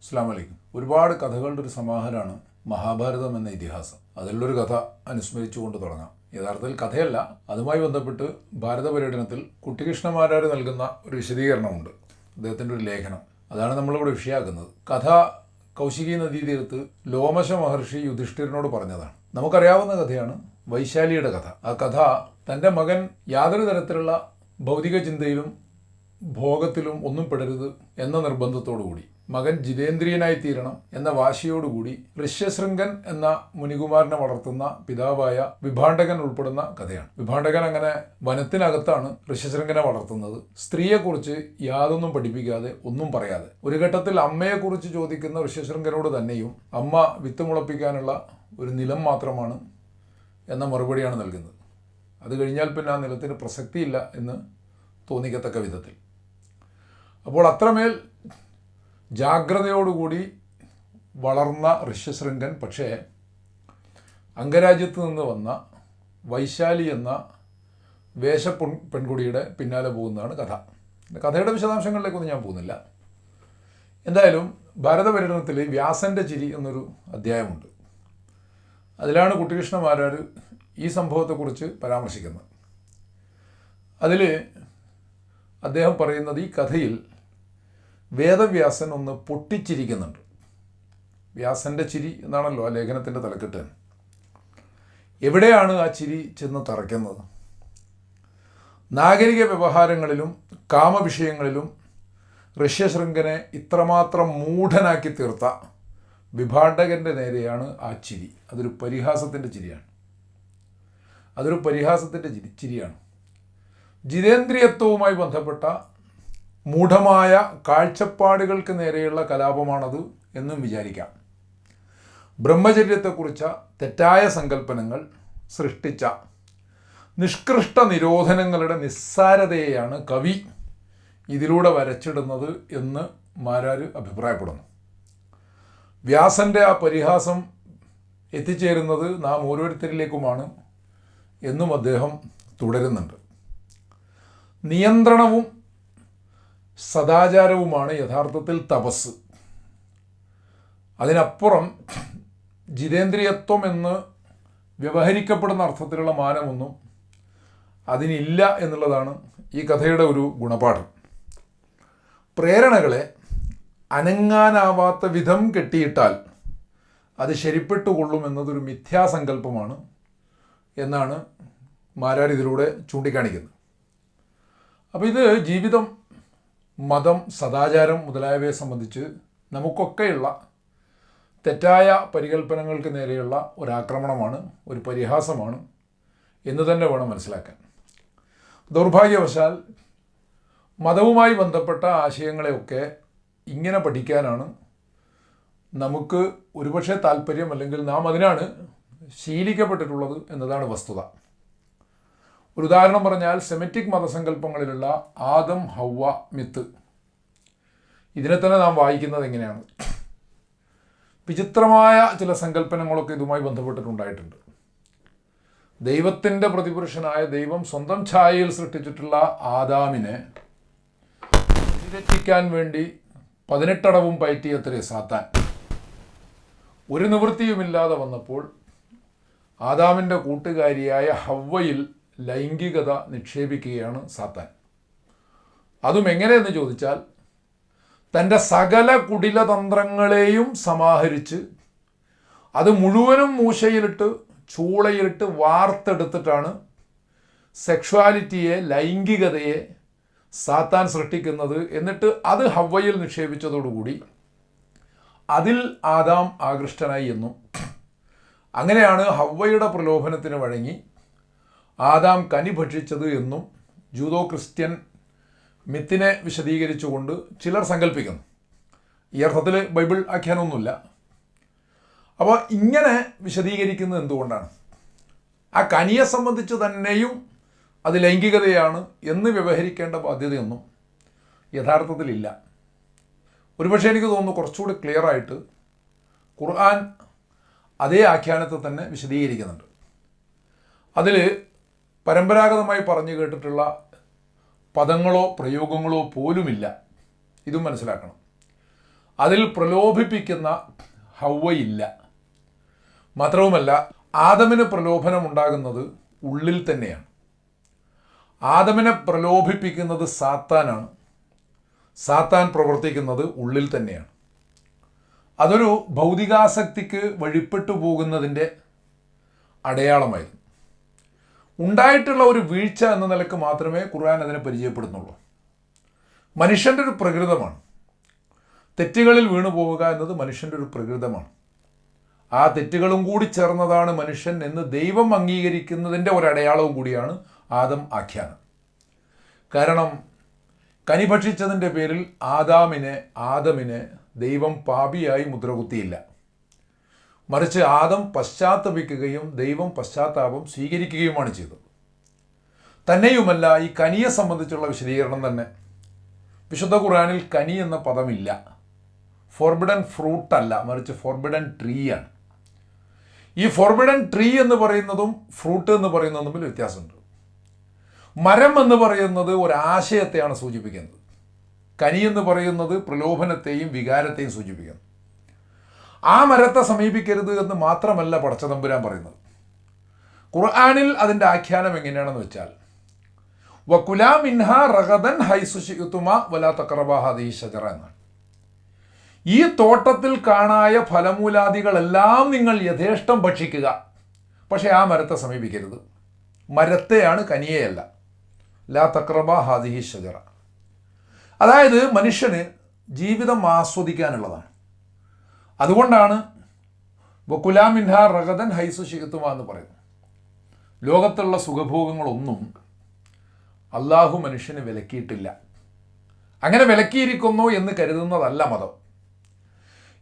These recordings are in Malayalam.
അസ്സാം വലൈക്കും ഒരുപാട് കഥകളുടെ ഒരു സമാഹാരമാണ് മഹാഭാരതം എന്ന ഇതിഹാസം. അതിലുള്ളൊരു കഥ അനുസ്മരിച്ചുകൊണ്ട് തുടങ്ങാം. യഥാർത്ഥത്തിൽ കഥയല്ല അതുമായി ബന്ധപ്പെട്ട് ഭാരത പര്യടനത്തിൽ കുട്ടികൃഷ്ണമാരാർ നൽകുന്ന ഒരു വിശദീകരണമുണ്ട്. അദ്ദേഹത്തിന്റെ ഒരു ലേഖനം. അതാണ് നമ്മളിവിടെ വിഷയാക്കുന്നത്. കഥ കൗശികി നദീതീരത്ത് ലോമശ മഹർഷി യുധിഷ്ഠിരനോട് പറഞ്ഞതാണ്. നമുക്കറിയാവുന്ന കഥയാണ് വൈശാലിയുടെ കഥ. ആ കഥ തന്റെ മകൻ യാതൊരു തരത്തിലുള്ള ഭൗതിക ചിന്തയിലും ഭോഗത്തിലും ഒന്നും പെടരുത് എന്ന നിർബന്ധത്തോടു കൂടി മകൻ ജിതേന്ദ്രിയനായി തീരണം എന്ന വാശിയോടുകൂടി ഋഷ്യശൃംഗൻ എന്ന മുനികുമാരനെ വളർത്തുന്ന പിതാവായ വിഭാണ്ഡകൻ ഉൾപ്പെടുന്ന കഥയാണ്. വിഭാണ്ഡകൻ അങ്ങനെ വനത്തിനകത്താണ് ഋഷ്യശൃംഗനെ വളർത്തുന്നത്. സ്ത്രീയെക്കുറിച്ച് യാതൊന്നും പഠിപ്പിക്കാതെ ഒന്നും പറയാതെ. ഒരു ഘട്ടത്തിൽ അമ്മയെക്കുറിച്ച് ചോദിക്കുന്ന ഋഷ്യശൃംഗനോട് തന്നെയും അമ്മ വിത്ത് മുളപ്പിക്കാനുള്ള ഒരു നിലം മാത്രമാണ് എന്ന മറുപടിയാണ് നൽകുന്നത്. അത് കഴിഞ്ഞാൽ പിന്നെ ആ നിലത്തിന് പ്രസക്തിയില്ല എന്ന് തോന്നിക്കത്തക്ക വിധത്തിൽ. അപ്പോൾ അത്രമേൽ ജാഗ്രതയോടുകൂടി വളർന്ന ഋഷ്യശൃംഗൻ പക്ഷേ അംഗരാജ്യത്ത് നിന്ന് വന്ന വൈശാലി എന്ന വേഷ പെൺകുടിയുടെ പിന്നാലെ പോകുന്നതാണ് കഥ. കഥയുടെ വിശദാംശങ്ങളിലേക്കൊന്നും ഞാൻ പോകുന്നില്ല. എന്തായാലും ഭാരതപര്യടനത്തിൽ വ്യാസന്റെ ചിരി എന്നൊരു അധ്യായമുണ്ട്. അതിലാണ് കുട്ടികൃഷ്ണമാരാർ ഈ സംഭവത്തെക്കുറിച്ച് പരാമർശിക്കുന്നത്. അതിൽ അദ്ദേഹം പറയുന്നത് ഈ കഥയിൽ വേദവ്യാസൻ ഒന്ന് പൊട്ടിച്ചിരിക്കുന്നുണ്ട്. വ്യാസന്റെ ചിരി എന്നാണല്ലോ ആ ലേഖനത്തിന്റെ തലക്കെട്ട്. എവിടെയാണ് ആ ചിരി ചെന്ന് തറയ്ക്കുന്നത്? നാഗരിക വ്യവഹാരങ്ങളിലും കാമവിഷയങ്ങളിലും ഋഷ്യശൃംഖനെ ഇത്രമാത്രം മൂഢനാക്കി തീർത്ത വിഭാടകന്റെ നേരെയാണ് ആ ചിരി. അതൊരു പരിഹാസത്തിന്റെ ചിരിയാണ്. അതൊരു പരിഹാസത്തിന്റെ ചിരി ചിരിയാണ്. ജിതേന്ദ്രിയത്വവുമായി ബന്ധപ്പെട്ട മൂഢമായ കാഴ്ചപ്പാടുകൾക്ക് നേരെയുള്ള കലാപമാണത് എന്നും വിചാരിക്കാം. ബ്രഹ്മചര്യത്തെക്കുറിച്ച തെറ്റായ സങ്കല്പനങ്ങൾ സൃഷ്ടിച്ച നിഷ്കൃഷ്ട നിരോധനങ്ങളുടെ നിസ്സാരതയെയാണ് കവി ഇതിലൂടെ വരച്ചിടുന്നത് എന്ന് മാരാർ അഭിപ്രായപ്പെടുന്നു. വ്യാസന്റെ ആ പരിഹാസം എത്തിച്ചേരുന്നത് നാം ഓരോരുത്തരിലേക്കുമാണ് എന്നും അദ്ദേഹം തുടരുന്നുണ്ട്. നിയന്ത്രണവും സദാചാരവുമാണ് യഥാർത്ഥത്തിൽ തപസ്. അതിനപ്പുറം ജിതേന്ദ്രിയത്വം എന്ന് വ്യവഹരിക്കപ്പെടുന്ന അർത്ഥത്തിലുള്ള മാനമൊന്നും അതിനില്ല എന്നുള്ളതാണ് ഈ കഥയുടെ ഒരു ഗുണപാഠം. പ്രേരണകളെ അനങ്ങാനാവാത്ത വിധം കെട്ടിയിട്ടാൽ അത് ശരിപ്പെട്ടുകൊള്ളും എന്നതൊരു മിഥ്യാസങ്കല്പമാണ് എന്നാണ് മാരാർ ഇതിലൂടെ ചൂണ്ടിക്കാണിക്കുന്നത്. അപ്പോൾ ഇത് ജീവിതം മതം സദാചാരം മുതലായവയെ സംബന്ധിച്ച് നമുക്കൊക്കെയുള്ള തെറ്റായ പരികല്പനകൾക്ക് നേരെയുള്ള ഒരാക്രമണമാണ് ഒരു പരിഹാസമാണ് എന്ന് തന്നെ വേണം മനസ്സിലാക്കാൻ. ദൗർഭാഗ്യവശാൽ മതവുമായി ബന്ധപ്പെട്ട ആശയങ്ങളെയൊക്കെ ഇങ്ങനെ പഠിക്കാനാണ് നമുക്ക് ഒരുപക്ഷെ താല്പര്യം അല്ലെങ്കിൽ നാം അതിനാണ് ശീലിക്കപ്പെട്ടിട്ടുള്ളത് എന്നതാണ് വസ്തുത. ഒരു ഉദാഹരണം പറഞ്ഞാൽ സെമറ്റിക് മതസങ്കല്പങ്ങളിലുള്ള ആദം ഹൗവ മിത്ത്. ഇതിനെ തന്നെ നാം വായിക്കുന്നത് എങ്ങനെയാണ്? വിചിത്രമായ ചില സങ്കല്പനങ്ങളൊക്കെ ഇതുമായി ബന്ധപ്പെട്ടിട്ടുണ്ടായിട്ടുണ്ട്. ദൈവത്തിന്റെ പ്രതിപുരുഷനായ ദൈവം സ്വന്തം ഛായയിൽ സൃഷ്ടിച്ചിട്ടുള്ള ആദാമിനെ രക്ഷിക്കാൻ വേണ്ടി പതിനെട്ടടവും പയറ്റിയത്രേ സാത്താൻ. ഒരു നിവൃത്തിയുമില്ലാതെ വന്നപ്പോൾ ആദാമിന്റെ കൂട്ടുകാരിയായ ഹവ്വയിൽ ലൈംഗികത നിക്ഷേപിക്കുകയാണ് സാത്താൻ. അതും എങ്ങനെയെന്ന് ചോദിച്ചാൽ തന്റെ സകല കുടിലതന്ത്രങ്ങളെയും സമാഹരിച്ച് അത് മുഴുവനും മൂശയിലിട്ട് ചൂളയിലിട്ട് വാർത്തെടുത്തിട്ടാണ് സെക്ഷുവാലിറ്റിയെ ലൈംഗികതയെ സാത്താൻ സൃഷ്ടിക്കുന്നത് എന്നിട്ട് അത് ഹവ്വയിൽ നിക്ഷേപിച്ചതോടുകൂടി അതിൽ ആദാം ആകൃഷ്ടനായി എന്നും അങ്ങനെയാണ് ഹവ്വയുടെ പ്രലോഭനത്തിന് വഴങ്ങി ആദാം കനി ഭക്ഷിച്ചത് എന്നും ജൂതോ ക്രിസ്ത്യൻ മിത്തിനെ വിശദീകരിച്ചുകൊണ്ട് ചിലർ സങ്കല്പിക്കുന്നു ഈ അർത്ഥത്തിൽ ബൈബിൾ ആഖ്യാനമൊന്നുമില്ല. അപ്പോൾ ഇങ്ങനെ വിശദീകരിക്കുന്നത് എന്തുകൊണ്ടാണ്? ആ കനിയെ സംബന്ധിച്ച് തന്നെയും അത് ലൈംഗികതയാണ് എന്ന് വ്യവഹരിക്കേണ്ട ബാധ്യതയൊന്നും യഥാർത്ഥത്തിലില്ല. ഒരുപക്ഷെ എനിക്ക് തോന്നുന്നു കുറച്ചുകൂടി ക്ലിയർ ആയിട്ട് ഖുർആൻ അതേ ആഖ്യാനത്തെ തന്നെ വിശദീകരിക്കുന്നുണ്ട്. അതിൽ പരമ്പരാഗതമായി പറഞ്ഞു കേട്ടിട്ടുള്ള പദങ്ങളോ പ്രയോഗങ്ങളോ പോലുമില്ല. ഇതും മനസ്സിലാക്കണം. അതിൽ പ്രലോഭിപ്പിക്കുന്ന ഹൗവയില്ല മാത്രവുമല്ല ആദമിന് പ്രലോഭനമുണ്ടാകുന്നത് ഉള്ളിൽ തന്നെയാണ്. ആദമിനെ പ്രലോഭിപ്പിക്കുന്നത് സാത്താനാണ്. സാത്താൻ പ്രവർത്തിക്കുന്നത് ഉള്ളിൽ തന്നെയാണ്. അതൊരു ഭൗതികാസക്തിക്ക് വഴിപ്പെട്ടു പോകുന്നതിന്റെ അടയാളമായിരുന്നു. ഉണ്ടായിട്ടുള്ള ഒരു വീഴ്ച എന്ന നിലയ്ക്ക് മാത്രമേ ഖുർആൻ അതിനെ പരിചയപ്പെടുന്നുള്ളൂ. മനുഷ്യന്റെ ഒരു പ്രകൃതമാണ്. തെറ്റുകളിൽ വീണു പോവുക എന്നത് മനുഷ്യന്റെ ഒരു പ്രകൃതമാണ്. ആ തെറ്റുകളും കൂടി ചേർന്നതാണ് മനുഷ്യൻ എന്ന് ദൈവം അംഗീകരിക്കുന്നതിന്റെ ഒരടയാളവും കൂടിയാണ് ആദം ആഖ്യാനം. കാരണം കനി ഭക്ഷിച്ചതിന്റെ പേരിൽ ആദാമിനെ ആദമിനെ ദൈവം പാപിയായി മുദ്രകുത്തിയില്ല. മറിച്ച് ആദം പശ്ചാത്തപിക്കുകയും ദൈവം പശ്ചാത്താപം സ്വീകരിക്കുകയുമാണ് ചെയ്തത്. തന്നെയുമല്ല ഈ കനിയെ സംബന്ധിച്ചുള്ള വിശദീകരണം തന്നെ. വിശുദ്ധ ഖുറാനിൽ കനി എന്ന പദമില്ല. ഫോർബിഡൻ ഫ്രൂട്ട് അല്ല മറിച്ച് ഫോർബിഡൻ ട്രീ ആണ്. ഈ ഫോർബിഡൻ ട്രീ എന്ന് പറയുന്നതും ഫ്രൂട്ട് എന്ന് പറയുന്നതും തമ്മിൽ വ്യത്യാസമുണ്ട്. മരം എന്ന് പറയുന്നത് ഒരാശയത്തെയാണ് സൂചിപ്പിക്കുന്നത്. കനി എന്ന് പറയുന്നത് പ്രലോഭനത്തെയും വികാരത്തെയും സൂചിപ്പിക്കുന്നു. ആ മരത്തെ സമീപിക്കരുത് എന്ന് മാത്രമല്ല പടച്ചതമ്പുരാൻ പറയുന്നത്. ഖുർആാനിൽ അതിന്റെ ആഖ്യാനം എങ്ങനെയാണെന്ന് വെച്ചാൽ വക്കുല മിൻഹ ഹൈസുഷിത്തുമ വലാ തക്രബാഹദി ഷജറ എന്നാണ്. ഈ തോട്ടത്തിൽ കാണായ ഫലമൂലാദികളെല്ലാം നിങ്ങൾ യഥേഷ്ടം ഭക്ഷിക്കുക. പക്ഷേ ആ മരത്തെ സമീപിക്കരുത്. മരത്തെയാണ് കനിയയല്ല. ലാ തക്രബ ഹാദിഹി ഷജറ അതായത് മനുഷ്യന് ജീവിതം ആസ്വദിക്കാനുള്ളതാണ്. അതുകൊണ്ടാണ് വക്കുലാമിൻഹ റഗതൻ ഹൈസു ശിഖത്തുമ എന്ന് പറയുന്നത്. ലോകത്തുള്ള സുഖഭോഗങ്ങളൊന്നും അള്ളാഹു മനുഷ്യന് വിലക്കിയിട്ടില്ല. അങ്ങനെ വിലക്കിയിരിക്കുന്നു എന്ന് കരുതുന്നതല്ല മതം.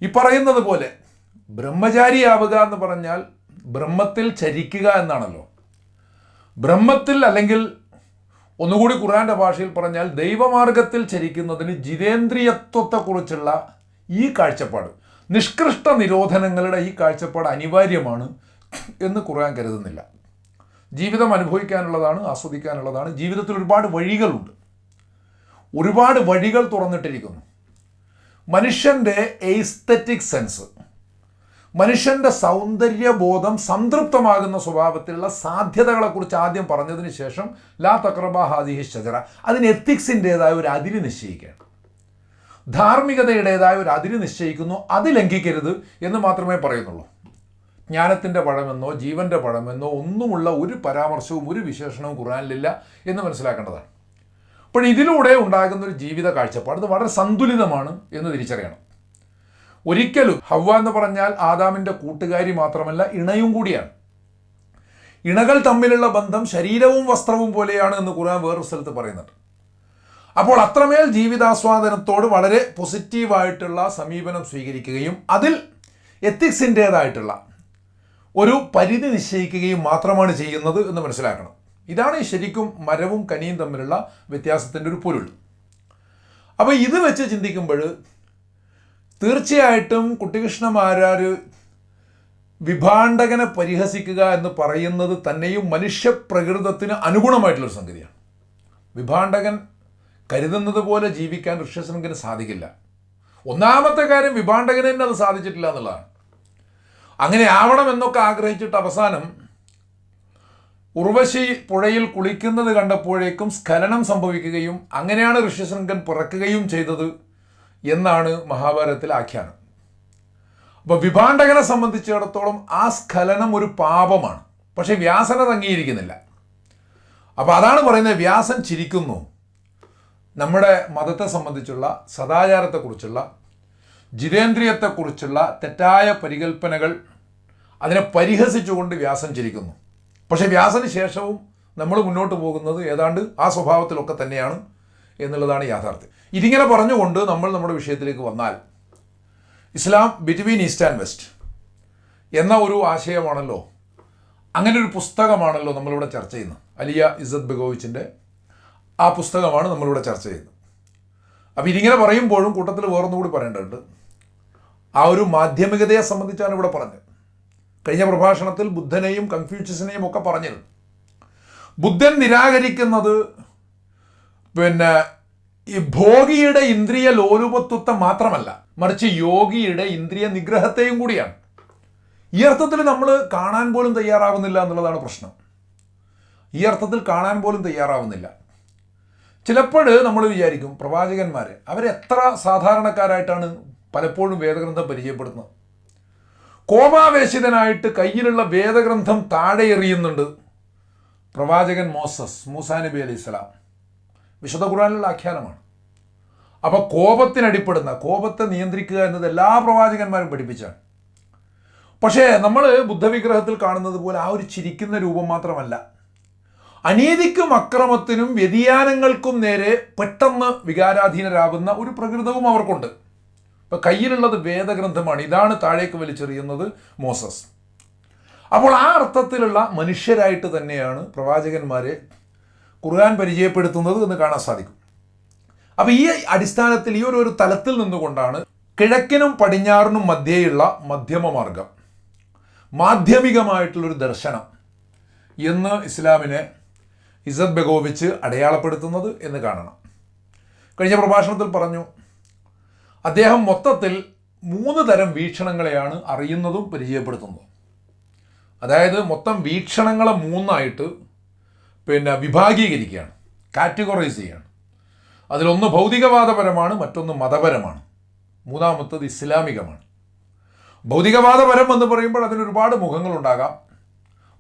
ഈ പറയുന്നത് പോലെ ബ്രഹ്മചാരിയാവുക എന്ന് പറഞ്ഞാൽ ബ്രഹ്മത്തിൽ ചരിക്കുക എന്നാണല്ലോ. ബ്രഹ്മത്തിൽ അല്ലെങ്കിൽ ഒന്നുകൂടി ഖുറാന്റെ ഭാഷയിൽ പറഞ്ഞാൽ ദൈവമാർഗത്തിൽ ചരിക്കുന്നതിന് ജിതേന്ദ്രിയത്വത്തെക്കുറിച്ചുള്ള ഈ കാഴ്ചപ്പാട്. നിഷ്കൃഷ്ട നിരോധനങ്ങളുടെ ഈ കാഴ്ചപ്പാട് അനിവാര്യമാണ് എന്ന് ഖുർആൻ കരുതുന്നില്ല. ജീവിതം അനുഭവിക്കാനുള്ളതാണ് ആസ്വദിക്കാനുള്ളതാണ്. ജീവിതത്തിൽ ഒരുപാട് വഴികളുണ്ട്. ഒരുപാട് വഴികൾ തുറന്നിട്ടിരിക്കുന്നു. മനുഷ്യന്റെ എയ്സ്തറ്റിക് സെൻസ് മനുഷ്യന്റെ സൗന്ദര്യബോധം സംതൃപ്തമാകുന്ന സ്വഭാവത്തിലുള്ള സാധ്യതകളെക്കുറിച്ച് ആദ്യം പറഞ്ഞതിന് ശേഷം ലാ തക്രബ ഹാദിഹി ഷജറ അതിന് എത്തിക്സിന്റേതായ ഒരു അതിര് നിശ്ചയിക്കുകയാണ് ധാർമ്മികതയുടേതായ ഒരു അതിര് നിശ്ചയിക്കുന്നു. അത് ലംഘിക്കരുത് എന്ന് മാത്രമേ പറയുന്നുള്ളൂ. ജ്ഞാനത്തിന്റെ പഴമെന്നോ ജീവന്റെ പഴമെന്നോ ഒന്നുമുള്ള ഒരു പരാമർശവും ഒരു വിശേഷണവും ഖുറാനിലില്ല എന്ന് മനസ്സിലാക്കേണ്ടതാണ്. അപ്പോൾ ഇതിലൂടെ ഉണ്ടാകുന്ന ഒരു ജീവിത കാഴ്ചപ്പാട് ഇത് വളരെ സന്തുലിതമാണ് എന്ന് തിരിച്ചറിയണം. ഒരിക്കലും ഹവ്വ എന്ന് പറഞ്ഞാൽ ആദാമിന്റെ കൂട്ടുകാരി മാത്രമല്ല ഇണയും കൂടിയാണ്. ഇണകൾ തമ്മിലുള്ള ബന്ധം ശരീരവും വസ്ത്രവും പോലെയാണ് എന്ന് ഖുർആൻ വേറൊരു സ്ഥലത്ത് പറയുന്നുണ്ട്. അപ്പോൾ അത്രമേൽ ജീവിതാസ്വാദനത്തോട് വളരെ പോസിറ്റീവായിട്ടുള്ള സമീപനം സ്വീകരിക്കുകയും അതിൽ എത്തിക്സിന്റേതായിട്ടുള്ള ഒരു പരിധി നിശ്ചയിക്കുകയും മാത്രമാണ് ചെയ്യുന്നത് എന്ന് മനസ്സിലാക്കണം. ഇതാണ് ഈ ശരിക്കും മരവും കനിയും തമ്മിലുള്ള വ്യത്യാസത്തിന്റെ ഒരു പൊരുൾ. അപ്പോൾ ഇത് വെച്ച് ചിന്തിക്കുമ്പോൾ തീർച്ചയായിട്ടും കുട്ടികൃഷ്ണമാരാർ വിഭാണ്ടകനെ പരിഹസിക്കുക എന്ന് പറയുന്നത് തന്നെയും മനുഷ്യപ്രകൃതത്തിന് അനുഗുണമായിട്ടുള്ളൊരു സംഗതിയാണ്. വിഭാണ്ടകൻ കരുതുന്നത് പോലെ ജീവിക്കാൻ ഋഷ്യശൃംഖന് സാധിക്കില്ല. ഒന്നാമത്തെ കാര്യം വിഭാണ്ടകന് തന്നെ അത് സാധിച്ചിട്ടില്ല എന്നുള്ളതാണ്. അങ്ങനെ ആവണം എന്നൊക്കെ ആഗ്രഹിച്ചിട്ട് അവസാനം ഉർവശി പുഴയിൽ കുളിക്കുന്നത് കണ്ടപ്പോഴേക്കും സ്ഖലനം സംഭവിക്കുകയും അങ്ങനെയാണ് ഋഷ്യശൃംഖൻ പിറക്കുകയും ചെയ്തത് എന്നാണ് മഹാഭാരതത്തിലെ ആഖ്യാനം. അപ്പോൾ വിഭാണ്ടകനെ സംബന്ധിച്ചിടത്തോളം ആ സ്ഖലനം ഒരു പാപമാണ്. പക്ഷേ വ്യാസനത് അംഗീകരിക്കുന്നില്ല. അപ്പോൾ അതാണ് പറയുന്നത് വ്യാസൻ ചിരിക്കുന്നു. നമ്മുടെ മതത്തെ സംബന്ധിച്ചുള്ള സദാചാരത്തെക്കുറിച്ചുള്ള ജിതേന്ദ്രിയത്തെക്കുറിച്ചുള്ള തെറ്റായ പരികൽപ്പനകൾ അതിനെ പരിഹസിച്ചുകൊണ്ട് വ്യാസം ചിരിക്കുന്നു. പക്ഷേ വ്യാസന് ശേഷവും നമ്മൾ മുന്നോട്ട് പോകുന്നത് ഏതാണ്ട് ആ സ്വഭാവത്തിലൊക്കെ തന്നെയാണ് എന്നുള്ളതാണ് യാഥാർത്ഥ്യം. ഇതിങ്ങനെ പറഞ്ഞുകൊണ്ട് നമ്മൾ നമ്മുടെ വിഷയത്തിലേക്ക് വന്നാൽ Islam between east and west എന്ന ഒരു ആശയമാണല്ലോ അങ്ങനെ ഒരു പുസ്തകമാണല്ലോ നമ്മളിവിടെ ചർച്ച ചെയ്യുന്നത്. അലിയ ഇസത് ബെഗോവിച്ചിന്റെ ആ പുസ്തകമാണ് നമ്മളിവിടെ ചർച്ച ചെയ്യുന്നത്. അപ്പോൾ ഇതിങ്ങനെ പറയുമ്പോഴും കൂട്ടത്തിൽ വേറൊന്നുകൂടി പറയേണ്ടതുണ്ട്. ആ ഒരു മാധ്യമികതയെ സംബന്ധിച്ചാണ് ഇവിടെ പറഞ്ഞത്. കഴിഞ്ഞ പ്രഭാഷണത്തിൽ ബുദ്ധനെയും കൺഫ്യൂഷ്യസിനെയും ഒക്കെ പറഞ്ഞിരുന്നു. ബുദ്ധൻ നിരാകരിക്കുന്നത് പിന്നെ ഈ ഭോഗിയുടെ ഇന്ദ്രിയ ലോലുപത്വത്തെ മാത്രമല്ല മറിച്ച് യോഗിയുടെ ഇന്ദ്രിയ നിഗ്രഹത്തെയും കൂടിയാണ്. ഈ അർത്ഥത്തിൽ നമ്മൾ കാണാൻ പോലും തയ്യാറാവുന്നില്ല എന്നുള്ളതാണ് പ്രശ്നം. ഈ അർത്ഥത്തിൽ കാണാൻ പോലും തയ്യാറാവുന്നില്ല ചിലപ്പോൾ നമ്മൾ വിചാരിക്കും പ്രവാചകന്മാർ അവരെത്ര സാധാരണക്കാരായിട്ടാണ് പലപ്പോഴും വേദഗ്രന്ഥം പരിചയപ്പെടുന്നത് കോപാവേശിതനായിട്ട് കയ്യിലുള്ള വേദഗ്രന്ഥം താഴെ എറിയുന്നുണ്ട് പ്രവാചകൻ മോസസ് മൂസാ നബി അലൈഹി വിശുദ്ധ ഖുറാനിലുള്ള ആഖ്യാനമാണ്. അപ്പോൾ കോപത്തിനടിപ്പെടുന്ന കോപത്തെ നിയന്ത്രിക്കുക എന്നത് എല്ലാ പ്രവാചകന്മാരും പഠിപ്പിച്ചാണ്. പക്ഷേ നമ്മൾ ബുദ്ധവിഗ്രഹത്തിൽ കാണുന്നത് പോലെ ആ ഒരു ചിരിക്കുന്ന രൂപം മാത്രമല്ല. അനീതിക്കും അക്രമത്തിനും വ്യതിയാനങ്ങൾക്കും നേരെ പെട്ടെന്ന് വികാരാധീനരാകുന്ന ഒരു പ്രകൃതവും അവർക്കുണ്ട്. ഇപ്പം കയ്യിലുള്ളത് വേദഗ്രന്ഥമാണ്. ഇതാണ് താഴേക്ക് വലിച്ചെറിയുന്നത് മോസസ്. അപ്പോൾ ആ അർത്ഥത്തിലുള്ള മനുഷ്യരായിട്ട് തന്നെയാണ് പ്രവാചകന്മാരെ ഖുർആൻ പരിചയപ്പെടുത്തുന്നത് എന്ന് കാണാൻ സാധിക്കും. അപ്പോൾ ഈ അടിസ്ഥാനത്തിൽ ഈ ഒരു ഒരു തലത്തിൽ നിന്നുകൊണ്ടാണ് കിഴക്കിനും പടിഞ്ഞാറിനും മധ്യേയുള്ള മധ്യമ മാർഗം മാധ്യമികമായിട്ടുള്ളൊരു ദർശനം എന്ന് ഇസ്ലാമിനെ ഇസദ് ബെഗോവിച്ച് അടയാളപ്പെടുത്തുന്നത് എന്ന് കാണണം. കഴിഞ്ഞ പ്രഭാഷണത്തിൽ പറഞ്ഞു അദ്ദേഹം മൊത്തത്തിൽ മൂന്ന് തരം വീക്ഷണങ്ങളെയാണ് അറിയുന്നതും പരിചയപ്പെടുത്തുന്നതും. അതായത് മൊത്തം വീക്ഷണങ്ങളെ മൂന്നായിട്ട് പിന്നെ വിഭാഗീകരിക്കുകയാണ് കാറ്റഗറൈസ് ചെയ്യുകയാണ്. അതിലൊന്ന് ഭൗതികവാദപരമാണ് മറ്റൊന്ന് മതപരമാണ്. മൂന്നാമത്തത് ഇസ്ലാമികമാണ്. ഭൗതികവാദപരം എന്ന് പറയുമ്പോൾ അതിന് ഒരുപാട് മുഖങ്ങളുണ്ടാകാം.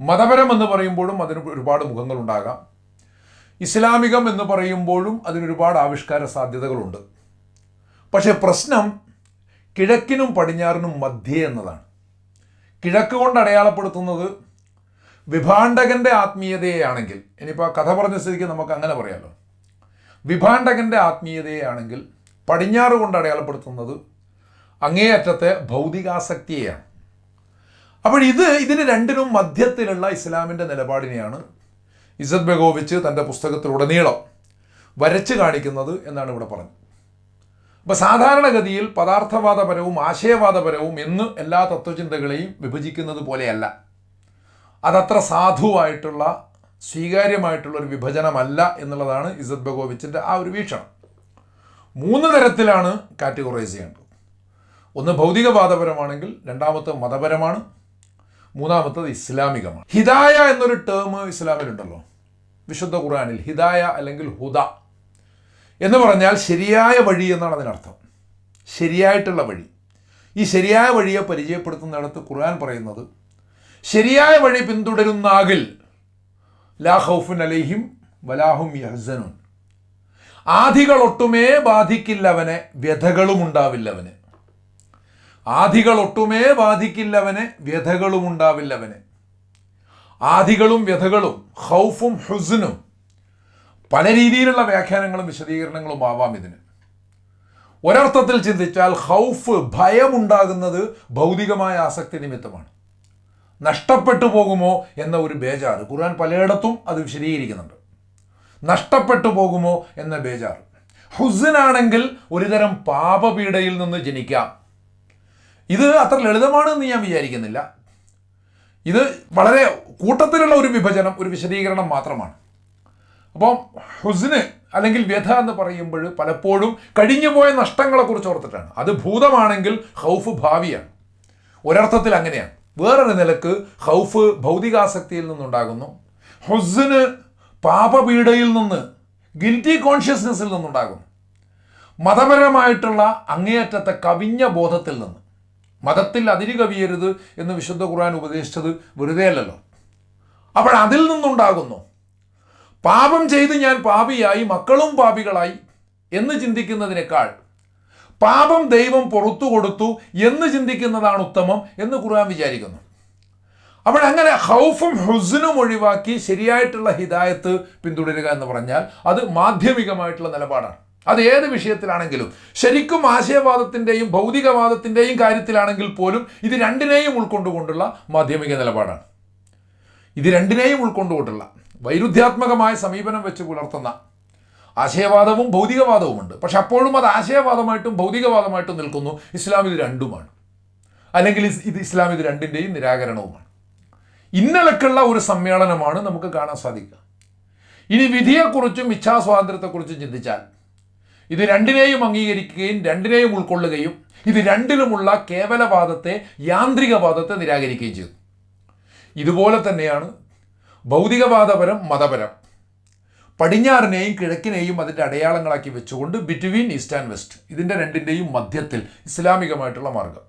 മതപരം എന്ന് പറയുമ്പോഴും അതിന് ഒരുപാട് മുഖങ്ങളുണ്ടാകാം. ഇസ്ലാമികം എന്ന് പറയുമ്പോഴും അതിനൊരുപാട് ആവിഷ്കാര സാധ്യതകളുണ്ട്. പക്ഷേ പ്രശ്നം കിഴക്കിനും പടിഞ്ഞാറിനും മധ്യേ എന്നതാണ്. കിഴക്ക് കൊണ്ട് അടയാളപ്പെടുത്തുന്നത് വിഭാണ്ടകന്റെ ആത്മീയതയാണെങ്കിൽ ഇനിയിപ്പോൾ കഥ പറഞ്ഞ സ്ഥിതിക്ക് നമുക്ക് അങ്ങനെ പറയാമല്ലോ വിഭാണ്ടകന്റെ ആത്മീയതയാണെങ്കിൽ പടിഞ്ഞാറ് കൊണ്ട് അടയാളപ്പെടുത്തുന്നത് അങ്ങേയറ്റത്തെ ഭൗതികാസക്തിയെയാണ്. അപ്പോൾ ഇത് ഇതിന് രണ്ടിനും മധ്യത്തിലുള്ള ഇസ്ലാമിന്റെ നിലപാടിനെയാണ് ഇസദ് ബെഗോവിച്ച് തന്റെ പുസ്തകത്തിലുടനീളം വരച്ച് കാണിക്കുന്നത് എന്നാണ് ഇവിടെ പറഞ്ഞത്. അപ്പോൾ സാധാരണഗതിയിൽ പദാർത്ഥവാദപരവും ആശയവാദപരവും എന്ന് എല്ലാ തത്വചിന്തകളെയും വിഭജിക്കുന്നത് പോലെയല്ല. അതത്ര സാധുവായിട്ടുള്ള സ്വീകാര്യമായിട്ടുള്ള ഒരു വിഭജനമല്ല എന്നുള്ളതാണ് ഇസദ് ബഗോവിച്ചിന്റെ ആ ഒരു വീക്ഷണം. മൂന്ന് തരത്തിലാണ് കാറ്റഗറൈസ് ചെയ്യേണ്ടത്. ഒന്ന് ഭൗതികവാദപരമാണെങ്കിൽ രണ്ടാമത്തെ മതപരമാണ് മൂന്നാമത്തത് ഇസ്ലാമികമാണ്. ഹിദായ എന്നൊരു ടേം ഇസ്ലാമിലുണ്ടല്ലോ. വിശുദ്ധ ഖുർആനിൽ ഹിദായ അല്ലെങ്കിൽ ഹുദ. എന്ന് പറഞ്ഞാൽ ശരിയായ വഴി എന്നാണ് അതിനർത്ഥം. ശരിയായിട്ടുള്ള വഴി. ഈ ശരിയായ വഴിയെ പരിചയപ്പെടുത്തുന്നിടത്ത് ഖുർആൻ പറയുന്നത് ശരിയായ വഴി പിന്തുടരുന്നാകിൽ ലാ ഹൗഫുൻ അലൈഹിം വലാഹും യഹ്സനുൻ. ആധികളൊട്ടുമേ ബാധിക്കില്ലവനെ വ്യഥകളും ഉണ്ടാവില്ലവന് ആധികളൊട്ടുമേ ബാധിക്കില്ലവന് വ്യഥകളും ഉണ്ടാവില്ലവന്. ആധികളും വ്യഥകളും ഹൗഫും ഹുസനും പല രീതിയിലുള്ള വ്യാഖ്യാനങ്ങളും വിശദീകരണങ്ങളും ആവാം ഇതിന്. ഒരർത്ഥത്തിൽ ചിന്തിച്ചാൽ ഹൗഫ് ഭയമുണ്ടാകുന്നത് ഭൗതികമായ ആസക്തി നിമിത്തമാണ്. നഷ്ടപ്പെട്ടു പോകുമോ എന്ന ഒരു ബേജാറ്. ഖുർആൻ പലയിടത്തും അത് വിശദീകരിക്കുന്നുണ്ട്. നഷ്ടപ്പെട്ടു പോകുമോ എന്ന ബേജാറ്. ഹുസനാണെങ്കിൽ ഒരുതരം പാപപീഡയിൽ നിന്ന് ജനിക്കാം. ഇത് അത്ര ലളിതമാണെന്ന് ഞാൻ വിചാരിക്കുന്നില്ല. ഇത് വളരെ കൂട്ടത്തിലുള്ള ഒരു വിഭജനം ഒരു വിശദീകരണം മാത്രമാണ്. അപ്പം ഹുസിന് അല്ലെങ്കിൽ വ്യഥ എന്ന് പറയുമ്പോൾ പലപ്പോഴും കഴിഞ്ഞുപോയ നഷ്ടങ്ങളെക്കുറിച്ച് ഓർത്തിട്ടാണ്. അത് ഭൂതമാണെങ്കിൽ ഹൗഫ് ഭാവിയാണ്. ഒരർത്ഥത്തിൽ അങ്ങനെയാണ്. വേറൊരു നിലയ്ക്ക് ഹൗഫ് ഭൗതികാസക്തിയിൽ നിന്നുണ്ടാകുന്നു. ഹുസിന് പാപപീഡയിൽ നിന്ന് ഗിൽറ്റി കോൺഷ്യസ്നെസ്സിൽ നിന്നുണ്ടാകുന്നു. മതപരമായിട്ടുള്ള അങ്ങേയറ്റത്തെ കവിഞ്ഞ ബോധത്തിൽ നിന്ന്. മതത്തിൽ അതിര് കവിയരുത് എന്ന് വിശുദ്ധ ഖുർആൻ ഉപദേശിച്ചത് വെറുതെ അല്ലല്ലോ. അപ്പോൾ അതിൽ നിന്നുണ്ടാകുന്നു പാപം ചെയ്ത് ഞാൻ പാപിയായി മക്കളും പാപികളായി എന്ന് ചിന്തിക്കുന്നതിനേക്കാൾ പാപം ദൈവം പുറത്തു കൊടുത്തു എന്ന് ചിന്തിക്കുന്നതാണ് ഉത്തമം എന്ന് ഖുർആൻ വിചാരിക്കുന്നു. അപ്പോൾ അങ്ങനെ ഹൗഫും ഹുസിനും ഒഴിവാക്കി ശരിയായിട്ടുള്ള ഹിദായത്ത് പിന്തുടരുക എന്ന് പറഞ്ഞാൽ അത് മാധ്യമികമായിട്ടുള്ള നിലപാടാണ്. അത് ഏത് വിഷയത്തിലാണെങ്കിലും ശരിക്കും ആശയവാദത്തിന്റെയും ഭൗതികവാദത്തിന്റെയും കാര്യത്തിലാണെങ്കിൽ പോലും ഇത് രണ്ടിനെയും ഉൾക്കൊണ്ടുകൊണ്ടുള്ള മാധ്യമിക നിലപാടാണ്. ഇത് രണ്ടിനെയും ഉൾക്കൊണ്ടുകൊണ്ടുള്ള വൈരുദ്ധ്യാത്മകമായ സമീപനം വെച്ച് പുലർത്തുന്ന ആശയവാദവും ഭൗതികവാദവുമുണ്ട്. പക്ഷെ അപ്പോഴും അത് ആശയവാദമായിട്ടും ഭൗതികവാദമായിട്ടും നിൽക്കുന്നു ഇസ്ലാം ഇത് രണ്ടുമാണ്. അല്ലെങ്കിൽ ഇത് ഇസ്ലാം ഇത് രണ്ടിന്റെയും നിരാകരണവുമാണ്. ഇന്നലക്കുള്ള ഒരു സമ്മേളനമാണ് നമുക്ക് കാണാൻ സാധിക്കുക. ഇനി വിധിയെക്കുറിച്ചും ഇച്ഛാസ്വാതന്ത്ര്യത്തെക്കുറിച്ചും ചിന്തിച്ചാൽ ഇത് രണ്ടിനെയും അംഗീകരിക്കുകയും രണ്ടിനെയും ഉൾക്കൊള്ളുകയും ഇത് രണ്ടിലുമുള്ള കേവലവാദത്തെ യാന്ത്രികവാദത്തെ നിരാകരിക്കുകയും ചെയ്തു. ഇതുപോലെ തന്നെയാണ് ഭൗതികവാദപരം മതപരം. പടിഞ്ഞാറിനെയും കിഴക്കിനെയും അതിന്റെ അടയാളങ്ങളാക്കി വെച്ചുകൊണ്ട് ബിറ്റ്വീൻ ഈസ്റ്റ് ആൻഡ് വെസ്റ്റ് ഇതിന്റെ രണ്ടിന്റെയും മധ്യത്തിൽ ഇസ്ലാമികമായിട്ടുള്ള മാർഗം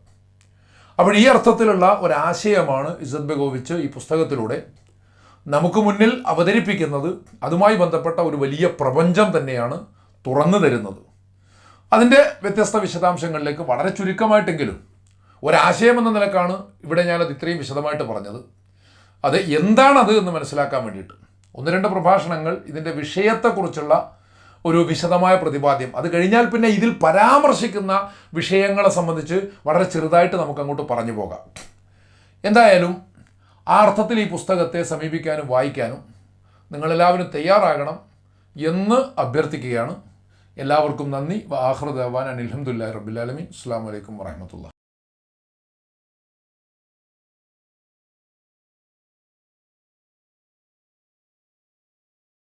അപ്പോൾ ഈ അർത്ഥത്തിലുള്ള ഒരാശയമാണ് ഇസത് ബെഗോവിച്ച് ഈ പുസ്തകത്തിലൂടെ നമുക്ക് മുന്നിൽ അവതരിപ്പിക്കുന്നത്. അതുമായി ബന്ധപ്പെട്ട ഒരു വലിയ പ്രപഞ്ചം തന്നെയാണ് തുറന്നു തരുന്നത്. അതിന്റെ വ്യത്യസ്ത വിശദാംശങ്ങളിലേക്ക് വളരെ ചുരുക്കമായിട്ടെങ്കിലും ഒരാശയം എന്ന നിലക്കാണ് ഇവിടെ ഞാനത് ഇത്രയും വിശദമായിട്ട് പറഞ്ഞത്. അത് എന്താണത് എന്ന് മനസ്സിലാക്കാൻ വേണ്ടിയിട്ട്. ഒന്ന് രണ്ട് പ്രഭാഷണങ്ങൾ ഇതിന്റെ വിഷയത്തെക്കുറിച്ചുള്ള ഒരു വിശദമായ പ്രതിപാദ്യം. അത് കഴിഞ്ഞാൽ പിന്നെ ഇതിൽ പരാമർശിക്കുന്ന വിഷയങ്ങളെ സംബന്ധിച്ച് വളരെ ചെറുതായിട്ട് നമുക്ക് അങ്ങോട്ട് പറഞ്ഞു പോകാം. എന്തായാലും ആ അർത്ഥത്തിൽ ഈ പുസ്തകത്തെ സമീപിക്കാനും വായിക്കാനും നിങ്ങളെല്ലാവരും തയ്യാറാകണം എന്ന് അഭ്യർത്ഥിക്കുകയാണ്. എല്ലാവർക്കും നന്ദി. ആഹ്റദാൻ അനിൽഹമുല്ലാ റബ്ബുലാലമീൻ അസ്സാം വലൈക്കും വാഹമത്തുള്ള